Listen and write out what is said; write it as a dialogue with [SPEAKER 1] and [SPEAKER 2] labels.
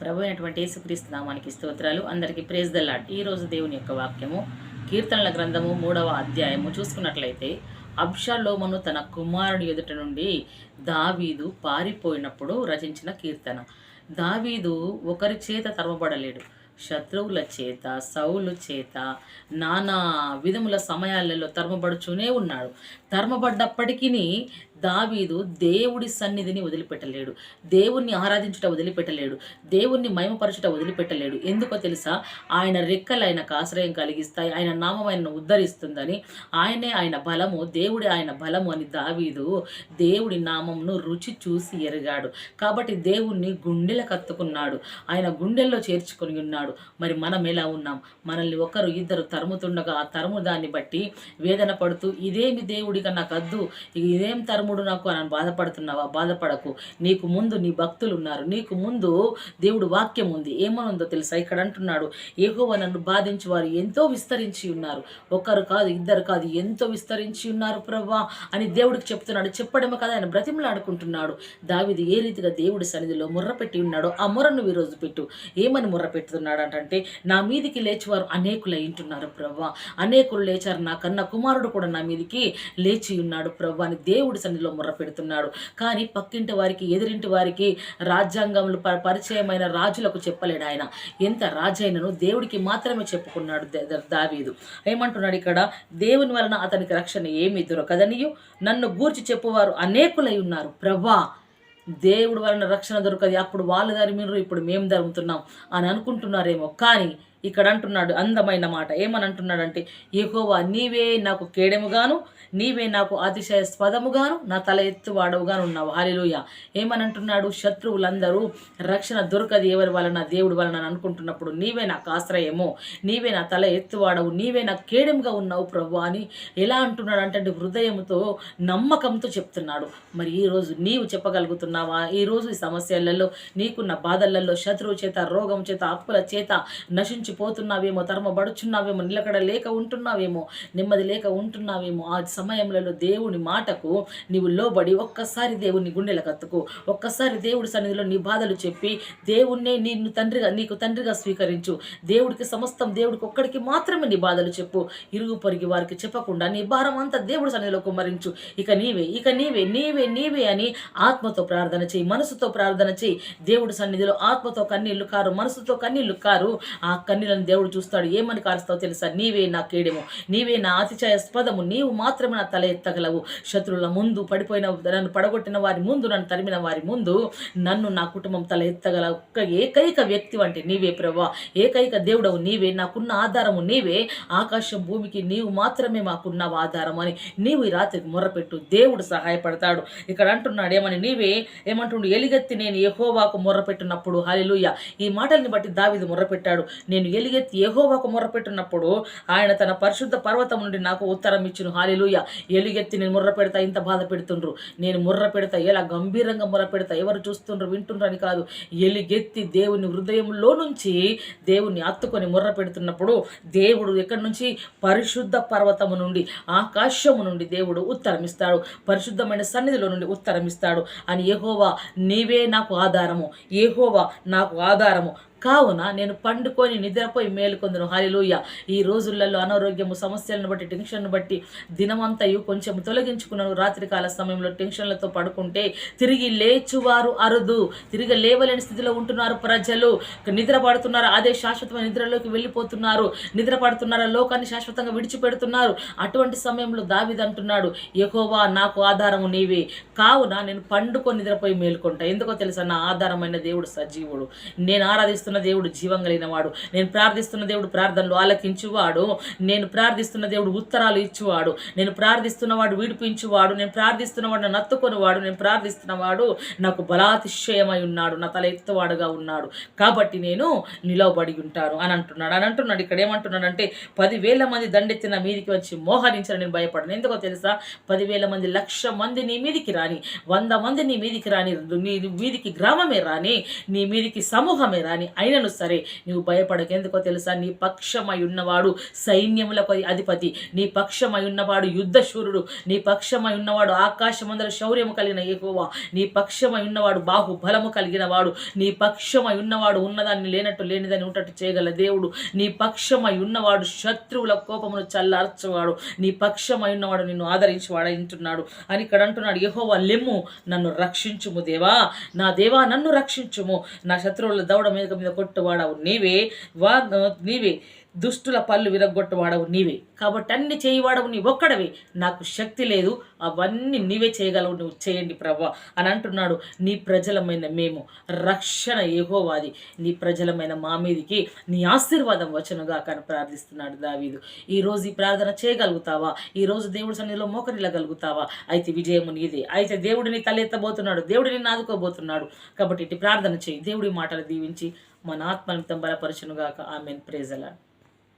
[SPEAKER 1] ప్రభు అయినటువంటి యేసుక్రీస్తు నామానికి స్తోత్రాలు. అందరికీ ప్రేజ్ ద లాడ్ ఈ రోజు దేవుని యొక్క వాక్యము కీర్తనల గ్రంథము మూడవ అధ్యాయము. చూసుకున్నట్లయితే అబ్షాలోమను తన కుమారుడి ఎదుట నుండి దావీదు పారిపోయినప్పుడు రచించిన కీర్తన. దావీదు ఒకరి చేత తరమబడలేడు. శత్రువుల చేత సౌలు చేత నానా విధముల సమయాలలో తరమబడుచూనే ఉన్నాడు. తరమబడ్డప్పటికీ దావీదు దేవుడి సన్నిధిని వదిలిపెట్టలేడు. దేవుణ్ణి ఆరాధించుట వదిలిపెట్టలేడు. దేవుణ్ణి మయమపరచుట వదిలిపెట్టలేడు. ఎందుకో తెలుసా? ఆయన రెక్కలు ఆయనకు ఆశ్రయం కలిగిస్తాయి. ఆయన నామం ఆయనను ఉద్ధరిస్తుందని. ఆయనే ఆయన బలము. దేవుడి ఆయన బలము అని దావీదు దేవుడి నామంను రుచి చూసి ఎరిగాడు. కాబట్టి దేవుణ్ణి గుండెల కత్తుకున్నాడు. ఆయన గుండెల్లో చేర్చుకొని ఉన్నాడు. మరి మనం ఎలా ఉన్నాం? మనల్ని ఒకరు ఇద్దరు తరుముతుండగా ఆ తరుము దాన్ని బట్టి వేదన పడుతూ ఇదేమి దేవుడిగా నాకు అద్దు. ఇదేం తమ్ముడు నాకు అని బాధపడుతున్నావా? బాధపడకు. నీకు ముందు నీ భక్తులు ఉన్నారు. నీకు ముందు దేవుడు వాక్యం ఉంది. ఏమనుందో తెలుసా? ఇక్కడ అంటున్నాడు ఏహోవ నన్ను బాధించి వారు ఎంతో విస్తరించి ఉన్నారు. ఒకరు కాదు ఇద్దరు కాదు ఎంతో విస్తరించి ఉన్నారు ప్రవ్వా అని దేవుడికి చెప్తున్నాడు. చెప్పడమే కదా ఆయన బ్రతిమలాడుకుంటున్నాడు. దావిది ఏ రీతిగా దేవుడి సన్నిధిలో ముర్ర పెట్టి ఉన్నాడో ఆ ముర్రను ఈరోజు పెట్టు. ఏమని ముర్ర పెట్టుతున్నాడు అంటే నా మీదికి లేచివారు అనేకులు అయింటున్నారు ప్రవ్వా. అనేకులు లేచారు. నా కన్న కుమారుడు కూడా నా మీదికి లేచి ఉన్నాడు ప్రవ్వా అని దేవుడి ఇబ్బందిలో ముర్ర పెడుతున్నాడు. కానీ పక్కింటి వారికి ఎదురింటి వారికి రాజ్యాంగంలో ప- పరిచయమైన రాజులకు చెప్పలేడు ఆయన. ఎంత రాజైనను దేవుడికి మాత్రమే చెప్పుకున్నాడు దావీదు. ఏమంటున్నాడు ఇక్కడ? దేవుని వలన అతనికి రక్షణ ఏమి దొరకదనియు? నన్ను గూర్చి చెప్పువారు అనేకులై ఉన్నారు. ప్రభా దేవుడి వలన రక్షణ దొరకదు. అప్పుడు వాళ్ళు ధరిమినరు ఇప్పుడు మేము ధరుముతున్నాం అని అనుకుంటున్నారేమో. కానీ ఇక్కడ అంటున్నాడు అందమైన మాట. ఏమని అంటున్నాడంటే యెహోవా నీవే నాకు కేడెముగాను నీవే నాకు అతిశయస్పదముగాను నా తల ఎత్తువాడవుగాను ఉన్నావు. హాలిలోయ ఏమని అంటున్నాడు శత్రువులందరూ రక్షణ దొరకది ఎవరి వలన? దేవుడి వలన? అనుకుంటున్నప్పుడు నీవే నాకు ఆశ్రయము నీవే నా తల ఎత్తువాడవు నీవే నాకు కేడెముగా ఉన్నావు ప్రభు అని ఎలా అంటున్నాడు అంటే హృదయంతో నమ్మకంతో చెప్తున్నాడు. మరి ఈరోజు నీవు చెప్పగలుగుతున్నావా? ఈ రోజు ఈ సమస్యలలో నీకున్న బాధలలో శత్రువు చేత రోగం చేత అప్పుల చేత నశించిపోతున్నావేమో తరమబడుచున్నావేమో నిలకడ లేక ఉంటున్నావేమో నెమ్మది లేక ఉంటున్నావేమో ఆ సమయంలో దేవుని మాటకు నీవు లోబడి ఒక్కసారి దేవుని గుండెల కత్తుకు ఒక్కసారి దేవుడి సన్నిధిలో నీ బాధలు చెప్పి దేవుణ్ణే నిన్ను తండ్రిగా నీకు తండ్రిగా స్వీకరించు. దేవుడికి సమస్తం దేవుడికి ఒక్కడికి మాత్రమే నీ బాధలు చెప్పు. ఇరుగు పొరిగి వారికి చెప్పకుండా నీ భారం అంతా దేవుడి సన్నిధిలో కుమ్మరించు. ఇక నీవే ఇక నీవే నీవే నీవే అని ఆత్మతో ప్రార్థన చేయి మనసుతో ప్రార్థన చేయి. దేవుడి సన్నిధిలో ఆత్మతో కన్నీళ్ళు కారు మనసుతో కన్నీళ్ళు కారు ఆ కన్నీళ్ళని దేవుడు చూస్తాడు. ఏమని కారుస్తావు తెలుసా? నీవే నా కేడెము నీవే నా అతిశయస్పదము నీవు మాత్రమే నా తల ఎత్తగలవు. శత్రువుల ముందు పడిపోయిన నన్ను పడగొట్టిన వారి ముందు నన్ను తరిమిన వారి ముందు నన్ను నా కుటుంబం తల ఎత్తగల ఒక్క ఏకైక వ్యక్తి వంటి నీవే ప్రభా ఏకైక దేవుడవు నీవే నాకున్న ఆధారము నీవే. ఆకాశం భూమికి నీవు మాత్రమే మాకున్న ఆధారం అని నీవు ఈ రాత్రికి మొర్రపెట్టు. దేవుడు సహాయపడతాడు. ఇక్కడ అంటున్నాడు ఏమని? నీవే ఏమంటుండు? ఎలిగెత్తి నేను యెహోవాకు మొర్రపెట్టినప్పుడు హాలిలుయ ఈ మాటల్ని బట్టి దావిది మొర్రపెట్టాడు. నేను ఎలిగెత్తి యెహోవాకు మొర్రపెట్టినప్పుడు ఆయన తన పరిశుద్ధ పర్వతం నుండి నాకు ఉత్తరం ఇచ్చిన. హాలిలుయ ఎలుగెత్తి నేను ముర్ర పెడతా ఇంత బాధ పెడుతుండ్రు. నేను ముర్ర పెడతా ఎలా గంభీరంగా ముర్ర పెడతా ఎవరు చూస్తుండ్రు వింటుండ్రు అని కాదు. ఎలిగెత్తి దేవుని హృదయంలో నుంచి దేవుని అత్తుకొని ముర్ర పెడుతున్నప్పుడు దేవుడు ఎక్కడి నుంచి? పరిశుద్ధ పర్వతము నుండి ఆకాశము నుండి దేవుడు ఉత్తరమిస్తాడు పరిశుద్ధమైన సన్నిధిలో నుండి ఉత్తరమిస్తాడు అని ఏహోవా నీవే నాకు ఆధారము. ఏహోవా నాకు ఆధారము. కావున నేను పండుకొని నిద్రపోయి మేలుకొందును. హాలిలోయ ఈ రోజులలో అనారోగ్యము సమస్యలను బట్టి టెన్షన్ను బట్టి దినమంతయు కొంచెం తొలగించుకున్నాను. రాత్రికాల సమయంలో టెన్షన్లతో పడుకుంటే తిరిగి లేచువారు అరుదు. తిరిగి లేవలేని స్థితిలో ఉంటున్నారు ప్రజలు. నిద్ర పడుతున్నారు? అదే శాశ్వతమైన నిద్రలోకి వెళ్ళిపోతున్నారు. నిద్ర పడుతున్నారు? లోకాన్ని శాశ్వతంగా విడిచిపెడుతున్నారు. అటువంటి సమయంలో దావిది అంటున్నాడు యెహోవా నాకు ఆధారము నీవే. కావున నేను పండుకొని నిద్రపోయి మేలుకుంటా. ఎందుకో తెలుసా? నా ఆధారమైన దేవుడు సజీవుడు. నేను ఆరాధిస్తున్న దేవుడు జీవం కలిగిన వాడు. నేను ప్రార్థిస్తున్న దేవుడు ప్రార్థనలు ఆలకించువాడు. నేను ప్రార్థిస్తున్న దేవుడు ఉత్తరాలు ఇచ్చువాడు. నేను ప్రార్థిస్తున్నవాడు విడిపించువాడు. నేను ప్రార్థిస్తున్నవాడు నత్తుకొనివాడు. నేను ప్రార్థిస్తున్నవాడు నాకు బలాతిశయమై ఉన్నాడు. నా తల ఎత్తువాడుగా ఉన్నాడు. కాబట్టి నేను నిలవబడి ఉంటాను అని అంటున్నాడు. అని అంటున్నాడు. ఇక్కడ ఏమంటున్నాడంటే పదివేల మంది దండెత్తిన మీదికి వచ్చి మోహరించాలని నేను భయపడను. ఎందుకో తెలుసా? పదివేల మంది లక్ష మంది నీ మీదికి రాని వంద మంది నీ మీదికి రాని నీ మీదికి గ్రామమే రాని నీ మీదికి సమూహమే రాని అయినను సరే. నువ్వు భయపడక. ఎందుకో తెలుసా? నీ పక్షమై ఉన్నవాడు సైన్యములకు అధిపతి. నీ పక్షమై ఉన్నవాడు యుద్ధశూరుడు. నీ పక్షమై ఉన్నవాడు ఆకాశమందర శౌర్యము కలిగిన ఎక్కువ నీ పక్షమై ఉన్నవాడు బాహుబలము కలిగిన వాడు నీ పక్షమై ఉన్నవాడు ఉన్నదాన్ని లేనట్టు లేనిదని ఉంటట్టు చేయగల దేవుడు. నీ పక్షమై ఉన్నవాడు శత్రువుల కోపమును చల్లార్చేవాడు. నీ పక్షమై ఉన్నవాడు నిన్ను ఆదరించి అంటున్నాడు అని ఇక్కడ అంటున్నాడు యహోవా లెమ్ము నన్ను రక్షించుము దేవా. నా దేవా నన్ను రక్షించుము. నా శత్రువుల దౌడ మీద మీద కొట్టువాడవు నీవే వా నీవే దుష్టుల పళ్ళు విరగొట్టువాడవు నీవే. కాబట్టి అన్ని చేయవాడవు నీ ఒక్కడవే. నాకు శక్తి లేదు. అవన్నీ నీవే చేయగలవు. నువ్వు చేయండి ప్రభా అని అంటున్నాడు నీ ప్రజలమైన మేము. రక్షణ ఏహోవాది నీ ప్రజలమైన మా మీదికి నీ ఆశీర్వాదం వచ్చనుగా కానీ ప్రార్థిస్తున్నాడు దావీదు. ఈ రోజు ఈ ప్రార్థన చేయగలుగుతావా? ఈ రోజు దేవుడి సన్నిధిలో మోకరిల్లగలుగుతావా అయితే విజయము నీదే. అయితే దేవుడిని తలెత్తబోతున్నాడు దేవుడిని నాదుకోబోతున్నాడు కాబట్టి ఇటు ప్రార్థన చేయి. దేవుడి మాటలు దీవించి మన ఆత్మనిమితం బలపరచునుగాక. ఆమెన్. ప్రేజలా